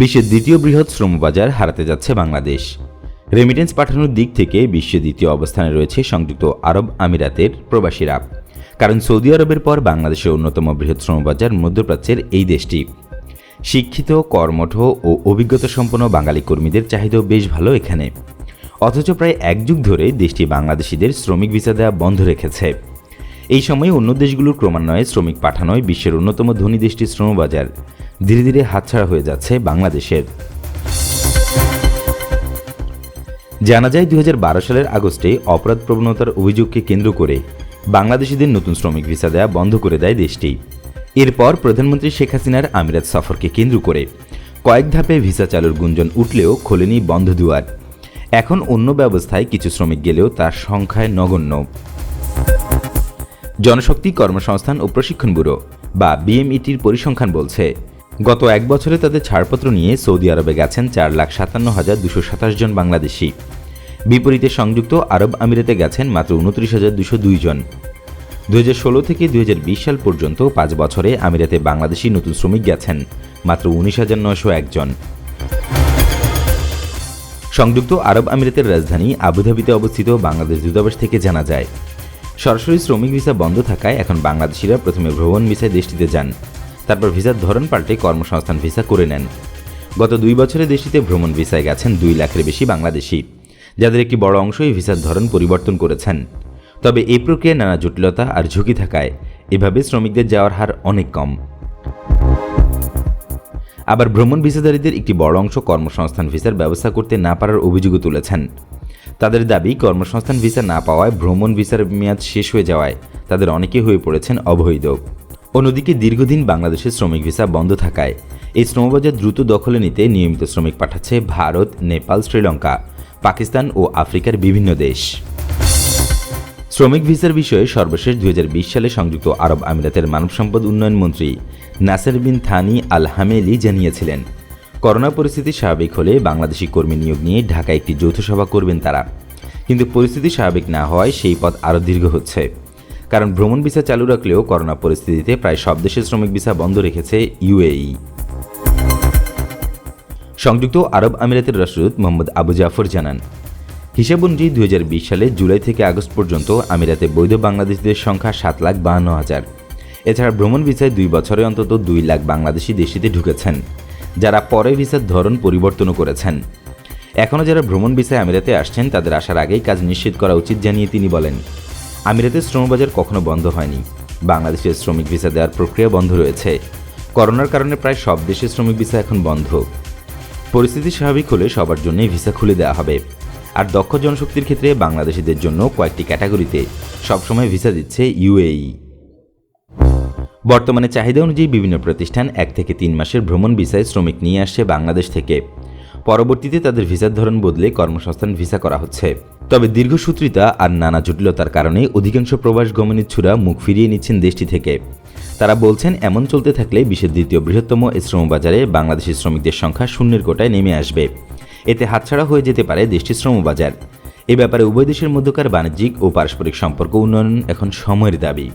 বিশ্বের দ্বিতীয় বৃহৎ শ্রমবাজার হারাতে যাচ্ছে বাংলাদেশ। রেমিটেন্স পাঠানোর দিক থেকে বিশ্বের দ্বিতীয় অবস্থানে রয়েছে সংযুক্ত আরব আমিরাতের প্রবাসীরা। কারণ সৌদি আরবের পর বাংলাদেশের অন্যতম বৃহৎ শ্রমবাজার মধ্যপ্রাচ্যের এই দেশটি। শিক্ষিত, কর্মঠ ও অভিজ্ঞতা সম্পন্ন বাঙালি কর্মীদের চাহিদাও বেশ ভালো এখানে। অথচ প্রায় এক যুগ ধরে দেশটি বাংলাদেশিদের শ্রমিক ভিসা দেওয়া বন্ধ রেখেছে। এই সময়ে অন্য দেশগুলোর ক্রমান্বয়ে শ্রমিক পাঠানোয় বিশ্বের অন্যতম ধনী দেশটির শ্রমবাজার ধীরে ধীরে হাতছাড়া হয়ে যাচ্ছে বাংলাদেশের। জানা যায় দু হাজার বারো সালের আগস্টে অপরাধ প্রবণতার অভিযোগকে কেন্দ্র করে বাংলাদেশিদের নতুন শ্রমিক ভিসা দেওয়া বন্ধ করে দেয় দেশটি। এরপর প্রধানমন্ত্রী শেখ হাসিনার আমিরাত সফরকে কেন্দ্র করে কয়েক ধাপে ভিসা চালুর গুঞ্জন উঠলেও খোলেনি বন্ধ দুয়ার। এখন অন্য ব্যবস্থায় কিছু শ্রমিক গেলেও তার সংখ্যায় নগণ্য। জনশক্তি কর্মসংস্থান ও প্রশিক্ষণ ব্যুরো, বা বিএমইটির পরিসংখ্যান বলছে। গত এক বছরে তাদের ছাড়পত্র নিয়ে সৌদি আরবে গেছেন চার লাখ সাতান্ন হাজার দুশো সাতাশ জন বাংলাদেশি। বিপরীতে সংযুক্ত আরব আমিরাতে গেছেন মাত্র উনত্রিশ হাজার দুশো দুই জন। দু ষোলো থেকে দুই হাজার বিশ সাল পর্যন্ত পাঁচ বছরে আমিরাতে বাংলাদেশি নতুন শ্রমিক গেছেন মাত্র উনিশ হাজার নয়শো একজন সংযুক্ত আরব আমিরাতের রাজধানী আবুধাবিতে অবস্থিত বাংলাদেশ দূতাবাস থেকে জানা যায় সরাসরি শ্রমিক ভিসা বন্ধ থাকায় এখন বাংলাদেশিরা প্রথমে ভ্রমণ ভিসায় দেশটিতে যান। তারপর ভিসার ধরন পাল্টে কর্মসংস্থান ভিসা করে নেন। গত দুই বছরে দেশটিতে ভ্রমণ ভিসায় গেছেন দুই লাখের বেশি বাংলাদেশি, যাদের একটি বড় অংশই ভিসার ধরন পরিবর্তন করেছেন। তবে এই প্রক্রিয়ায় নানা জটিলতা আর ঝুঁকি থাকায় এভাবে শ্রমিকদের যাওয়ার হার অনেক কম। আবার ভ্রমণ ভিসাধারীদের একটি বড় অংশ কর্মসংস্থান ভিসার ব্যবস্থা করতে না পারার অভিযোগও তুলেছেন। তাদের দাবি, কর্মসংস্থান ভিসা না পাওয়ায় ভ্রমণ ভিসার মেয়াদ শেষ হয়ে যাওয়ায় তাদের অনেকে হয়ে পড়েছেন অবৈধ। অন্যদিকে দীর্ঘদিন বাংলাদেশের শ্রমিক ভিসা বন্ধ থাকায় এই শ্রমবাজার দ্রুত দখলে নিতে নিয়মিত শ্রমিক পাঠাচ্ছে ভারত, নেপাল, শ্রীলঙ্কা, পাকিস্তান ও আফ্রিকার বিভিন্ন দেশ। শ্রমিক ভিসার বিষয়ে সর্বশেষ দু হাজার বিশ সালে সংযুক্ত আরব আমিরাতের মানব সম্পদ উন্নয়ন মন্ত্রী নাসের বিন থানি আল হামেলি জানিয়েছিলেন করোনা পরিস্থিতি স্বাভাবিক হলে বাংলাদেশি কর্মী নিয়োগ নিয়ে ঢাকায় একটি যৌথ সভা করবেন তারা। কিন্তু পরিস্থিতি স্বাভাবিক না হওয়ায় সেই পথ আরও দীর্ঘ হচ্ছে। কারণ ভ্রমণ ভিসা চালু রাখলেও করোনা পরিস্থিতিতে প্রায় সব দেশের শ্রমিক ভিসা বন্ধ রেখেছে ইউএই সংযুক্ত আরব আমিরাতের রাষ্ট্রদূত মোহাম্মদ আবু জাফর জানান হিসাব অনুযায়ী দু হাজার বিশ সালে জুলাই থেকে আগস্ট পর্যন্ত আমিরাতে বৈধ বাংলাদেশিদের সংখ্যা সাত লাখ বাহান্ন হাজার। এছাড়া ভ্রমণ ভিসায় দুই বছরে অন্তত দুই লাখ বাংলাদেশি দেশটিতে ঢুকেছেন। যারা পরে ভিসার ধরন পরিবর্তনও করেছেন। এখনও যারা ভ্রমণ ভিসায় আমিরাতে আসছেন, তাদের আসার আগেই কাজ নিশ্চিত করা উচিত জানিয়ে তিনি বলেন আমিরাতের শ্রমবাজার কখনো বন্ধ হয়নি। বাংলাদেশের শ্রমিক ভিসা দেওয়ার প্রক্রিয়া বন্ধ রয়েছে। করোনার কারণে প্রায় সব দেশের শ্রমিক ভিসা এখন বন্ধ। পরিস্থিতি স্বাভাবিক হলে সবার জন্যই ভিসা খুলে দেওয়া হবে। আর দক্ষ জনশক্তির ক্ষেত্রে বাংলাদেশিদের জন্য কয়েকটি ক্যাটাগরিতে সবসময় ভিসা দিচ্ছে ইউএই। বর্তমানে চাহিদা অনুযায়ী বিভিন্ন প্রতিষ্ঠান এক থেকে তিন মাসের ভ্রমণ ভিসায় শ্রমিক নিয়ে আসছে বাংলাদেশ থেকে। পরবর্তীতে তাদের ভিসার ধরন বদলে কর্মসংস্থান ভিসা করা হচ্ছে। তবে দীর্ঘসূত্রিতা আর নানা জটিলতার কারণে অধিকাংশ প্রবাস গমনেচ্ছুরা মুখ ফিরিয়ে নিচ্ছেন দেশটি থেকে। তারা বলছেন, এমন চলতে থাকলে বিশ্বের দ্বিতীয় বৃহত্তম শ্রমবাজারে বাংলাদেশি শ্রমিকদের সংখ্যা শূন্যের কোটায় নেমে আসবে। এতে হাতছাড়া হয়ে যেতে পারে দেশটির শ্রমবাজার। এ ব্যাপারে উভয় দেশের মধ্যকার বাণিজ্যিক ও পারস্পরিক সম্পর্ক উন্নয়ন এখন সময়ের দাবি।